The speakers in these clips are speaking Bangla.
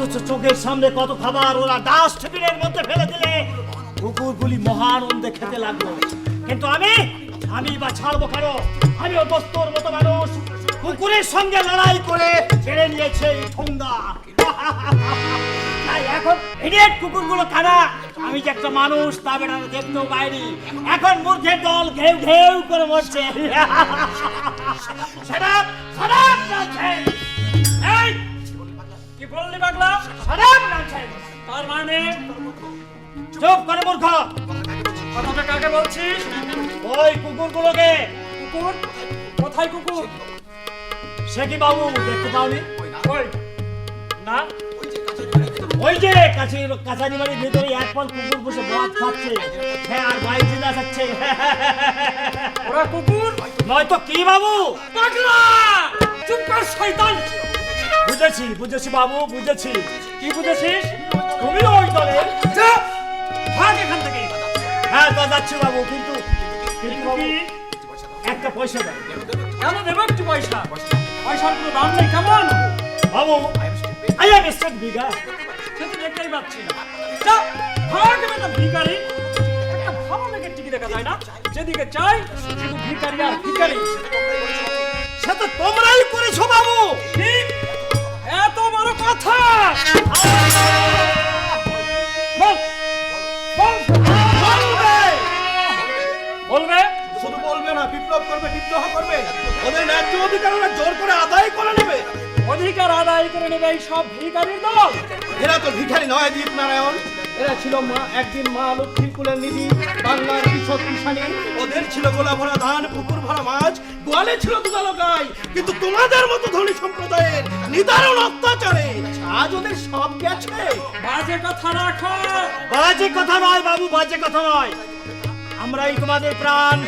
অথচ চোখের সামনে কত খাবার ওরা ডাস্টবিনের মধ্যে ফেলে দিলে, কুকুরগুলি মহানন্দে খেতে লাগল। কিন্তু আমি আমি বা ছাড়বো কেন আমি দোস্তর মতো মানুষ। কুকুরের সঙ্গে লড়াই করে ছেড়ে নিয়েছে এই ঠোঙ্গা। এখন ইডিয়েট কুকুরগুলো কানা আমি যে একটা মানুষ, তা বেটা দেখতেও পাইনি। এখন মূর্খের দল ঘেউ ঘেউ করে মরছে। সারাপ নাচছেন এই বললি পাগলা? তার মানে? চুপ করে মূর্খ। কথাটা কাকে বলছিস? ওই কুকুরগুলোকে। কুকুর? কোথায় কুকুর? সে কি বাবু? দেখতে পাওনি? ওই না। ওই। যে কাছে কাছারি বাড়ির ভেতরে এক পাল কুকুর বসে ভাত খাচ্ছে। হ্যাঁ আর বাইরে নাচাচ্ছে ওরা কুকুর? নয়তো কি বাবু? পাগলা! বুঝেছি বুঝেছি বাবু বুঝেছি। কি বুঝেছিস? তুমি ওই দলে ভাগ এখান থেকে। হ্যাঁ তা যাচ্ছি বাবু কিন্তু কিন্তু একটা পয়সা দেয় কেন দেবো একটু পয়সা? পয়সার কোনো দাম নেই কেমন? বাবু আই এম স্টেট বিঘা সে তো দেখতেই পাচ্ছি। না ভাগ ভিখারি। একটা ভালো টিকি দেখা যায় না? যেদিকে চাই শুধু ভিখারি আর ভিখারি। সে তো তোমরাই করেছ বাবু। কথা। বল বল বলবে। বলবে শুধু বলবে না বিপ্লব করবে বিদ্রোহ করবে। ওদের ন্যায্য অধিকার ওরা জোর করে আদায় করে নেবে। অধিকার আদায় করে নেবে এই সব ভিখারির দল। এরা তো ভিখারি নয় দীপ নারায়ণ এরা ছিল মা একদিন মা লক্ষ্মীর কুলের নিধি বাংলার কৃষক কিষানি। ওদের ছিল গোলা ভরা ধান পুকুর ভরা মাছ গোয়ালে ছিল গাই কিন্তু তোমাদের মতো ধনী সম্প্রদায়ের নিদারুণ অত্যাচারে আজ ওদের সব গেছে। বাজে কথা রাখো। বাজে কথা নয় বাবু বাজে কথা নয়। আমরাই তোমাদের প্রাণ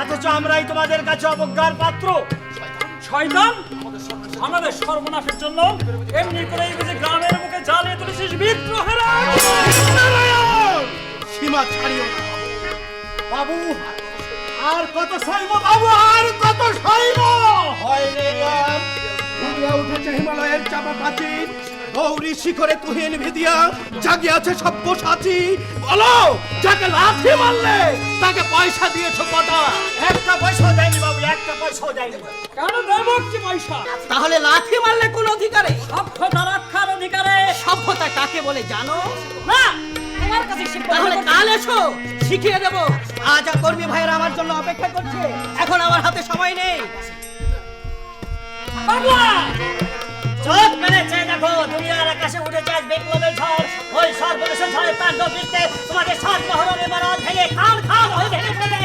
অথচ আমরাই তোমাদের কাছে অবজ্ঞার পাত্র। শয়তান আমাদের সর্বনাশের জন্য এমনি করে এই বুঝি গ্রামের মুখে জ্বালিয়ে তুলেছিস বিদ্রোহের। সীমা ছাড়িও না। বাবু আর কত সইব বাবু আর কত সইব হয় রে ফুলিয়া উঠেছে হিমালয়ের চাপা প্রাচীর গৌরী শিখরে তুহিন ভিদিয়া জাগিয়াছে সভ্য সাচি বলো যাকে লাথি মারলে তাকে পয়সা দিয়েছ কটা? একটা পয়সাও দেয়নি বাবু একটা পয়সাও দেয়নি কেন দেবো কি পয়সা? তাহলে লাথি মারলে কোন অধিকারে? সভ্যতা রক্ষার অধিকারে। সভ্যতা কাকে বলে জানো? না তোমার কাছে তাহলে কাল এসো। শিখিয়ে দেব। আজ আর কর্মী ভাইয়েরা আমার জন্য অপেক্ষা করছে। এখন আমার হাতে সময় নেই। চোখ মেলে দেখো দুনিয়ার আকাশে উঠেছে আজ বিপ্লবের ঝড়। ওই সর্বদেশের ঝড়ে তাণ্ডব বৃত্তে তোমাদের সাত মহরণে মারণ ভেঙে খান খান হয়ে ভেঙে ফেলে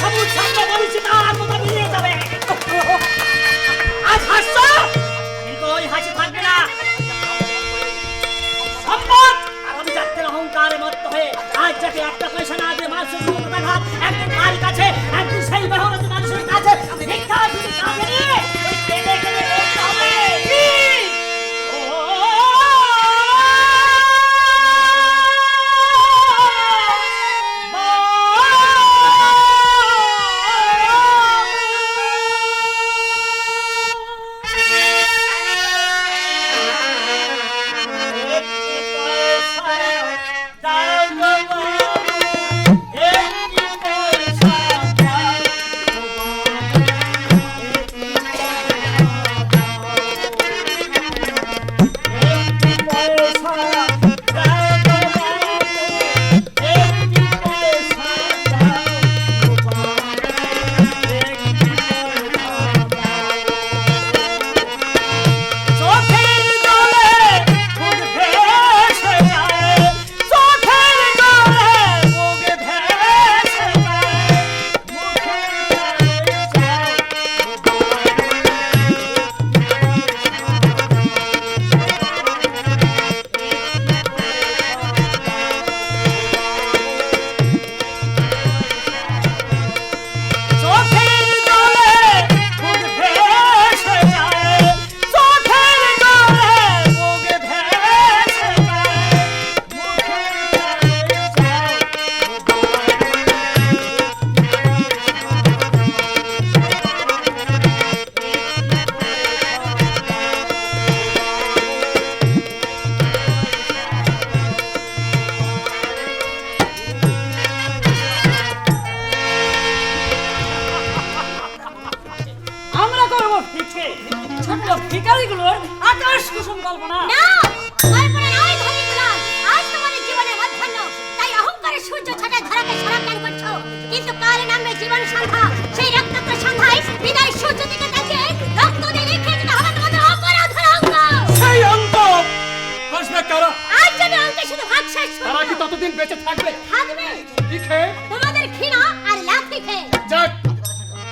সবুজ সামনে বলেছি তার আত্মতা মিলিয়ে যাবে। আজ হাসছো যাকে একটা পয়সা না দিয়ে মানুষের ভিখারিগুলোর আকাশ কুসুম কল্পনা। না কল্পনা নয় ধনী গুলাম আজ তোমাদের জীবনের মধ্যাহ্ন তাই অহংকারের সূর্য ছটায় ধরাকে সরাজ্ঞান করছ। কিন্তু কাল নামবে জীবন সন্ধ্যা। সেই রক্তাক্ত সন্ধ্যায় বিদায় সূর্য দিকে তাকিয়ে রক্ত দিয়ে লিখে দিতে হবে তোমাদের অপরাধের অঙ্গ। সেই অন্ত আসবে কারা? আজ যদি অঙ্কে শুধু ভাগ শেষ তারা কি ততদিন বেঁচে থাকবে? থাকবে। খেয়ে? তোমাদের ঘৃণা আর লাথি খেয়ে। যাক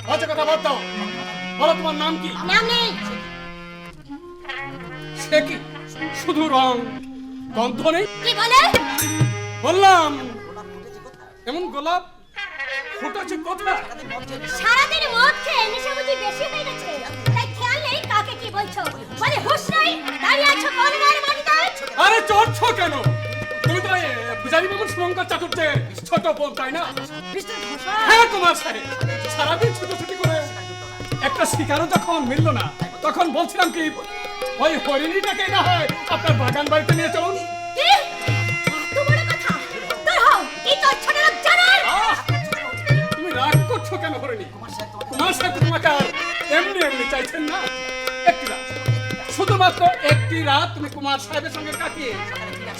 বাজে কথা বাদ দাও। বলো তোমার নাম কি? নাম নেই। কি? শুধু রং। গন্ধ নেই? কি বলে? বললাম। এমন গোলাপ ফুটেছে কোথায় সারাদিন মদ খেয়ে নেশা বুঝি বেশি হয়ে গেছে। তাই খেয়াল নেই কাকে কি বলছো। বলে হুশ নাই দাঁড়িয়ে আছো কোন গায়ের মাটিতে আরে চড়ছো কেন? তুমি তো পূজারি বাবুর শুভঙ্কর চাতুর্যের ছোট বোন তাই না? হ্যাঁ কুমার সাহেব। সারাদিন ছুটোছুটি করে একটা শিকারও যখন মিললো না তখন বলছিলাম কি ওই হরিণীটাকে না হয় আপনার বাগান বাড়িতে নিয়ে চলুন। কি? এত বড় কথা? তোর হও কি তোর ছোট লোক জানার আহ! তুমি রাগ করছ কেন হরিণী? কুমার সাহেব তোমাকে আর এমনি এমনি চাইছেন না? একটি রাত। শুধুমাত্র একটি রাত তুমি কুমার সাহেবের সঙ্গে কাটিয়ে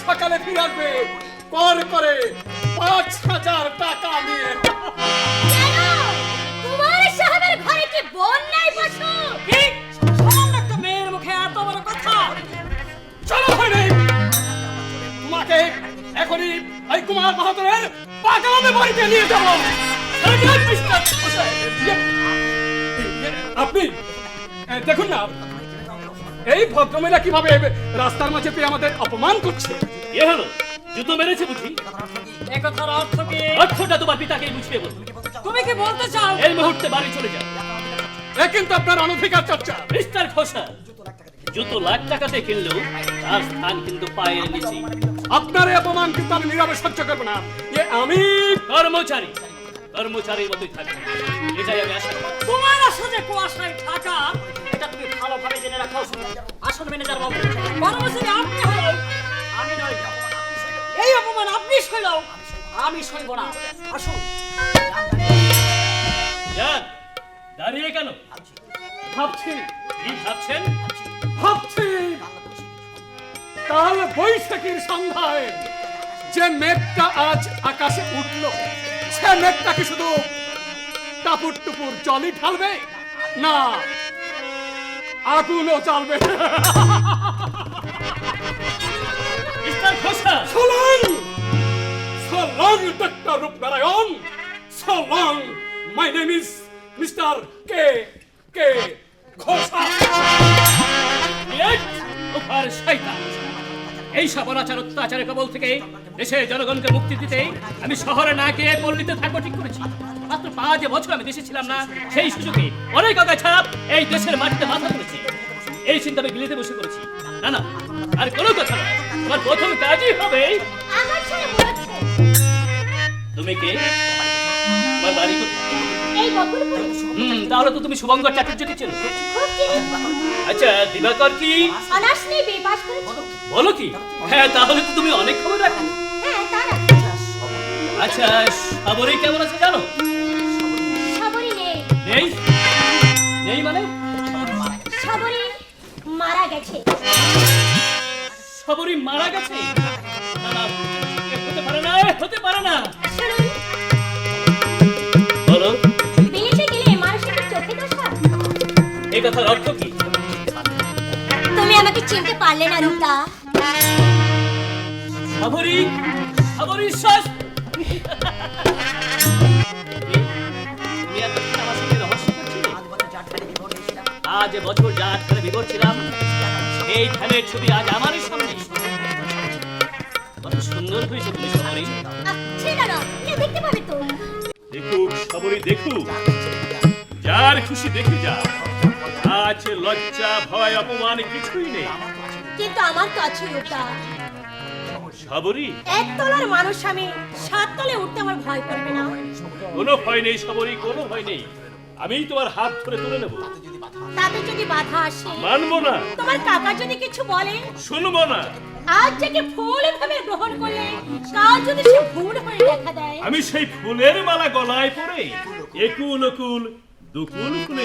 সকালে ফিরে আসবে। কর করে পাঁচ হাজার টাকা নিয়ে। বাড়িতে নিয়ে যাব আপনি দেখুন না এই ভদ্রমহিলা কীভাবে রাস্তার মাঝে পেয়ে আমাদের অপমান করছে? এ হলো জুতো মেরেছে বুঝি? এ কথার অর্থ কি? অর্থটা তোমার পিতাকেই বুঝিয়ে বলুন। তুমি কি বলতে চাও? এই মুহূর্তে বাড়ি চলে যাও। এ কিন্তু আপনার অনধিকার চর্চা। মিস্টার খোসা জুতো লাখ টাকাতে কিনলেও তার স্থান কিন্তু পায়ের নিচে আপনার এই অপমান কিন্তু আমি নীরবে সহ্য করব না। এ আমি কর্মচারী কর্মচারীর মতোই থাকবে। এটাই আমি আশা তোমার আসলে কুয়াশায় ঢাকা এটা তুমি ভালোভাবে জেনে রাখো। আসল ম্যানেজার বাবু কর্মচারী আপনি আমি নই এই অপমান আপনি সইলেও আমি সইব না। আসুন। যান। দাঁড়িয়ে কেন? ভাবছি। কি ভাবছেন? ভাবছি। কাল বৈশাখীর সন্ধ্যায় যে মেঘটা আজ আকাশে উঠল সে মেঘটা কি শুধু টাপুর টুপুর জলই ঢালবে না আগুনও জ্বালবে mister. K. K. Khosa! Over শয়তান এই সব অনাচার অত্যাচারের কবল থেকে দেশের জনগণকে মুক্তি দিতে আমি শহরে না গিয়ে পল্লীতে থাকব ঠিক করেছি। মাত্র পাঁচ বছর আমি দেশে ছিলাম না সেই সুযোগে অনেক অগাছাপ এই দেশের মাটিতে মাথা তুলেছি। এই চিন্তা আমি গিলিতে বসে করেছি। না না আর কোনো কথা নয় তোমার প্রথম কাজই হবে আমার তুমি কে? তোমার বাড়ি কোথায়? হুম তাহলে তো তুমি শুভঙ্কর চাটুর্যকে চেনো। আচ্ছা দিবাকর কি? অনার্স নিয়ে বলো কি? হ্যাঁ তাহলে তো তুমি অনেক খবর রাখো। হ্যাঁ আচ্ছা সাবরি কেমন আছে জানো? সাবরি নেই। নেই? নেই মানে? সাবরি মারা গেছে। সাবরি মারা গেছে? না না হতে পারে না হতে পারে না। এই কথার অর্থ কি? তুমি আমাকে চিনতে পারলে না রূপা সাবরি সাবরি শ্বাস? আজ বছর যা বিভোর ছিলাম এই ধানের ছবি আজ আমারই সামনে। কত সুন্দর হয়েছে তুমি সাবরি দেখতে পাবে তো? দেখুক সবরই দেখুক। যার খুশি দেখে যা আজ লজ্জা ভয় অপমান কিছুই নেই। কিন্তু আমার আছে সবরই এক তলার মানুষ আমি সাত তলে উঠতে আমার ভয় করবে না। কোনো ভয় নেই কোনো ভয় নেই। আমি তোমার হাত ধরে তুলে নেব। তাতে যদি বাধা আসে মানবো না। তোমার কাকা যদি কিছু বলে শুনব না। আজ যাকে ফুল ভাবে গ্রহণ করলে কাল যদি সে ভুল হয়ে দেখা দেয়। আমি সেই ফুলের মালা গলায় পরে একুল ওকুল Do culo com o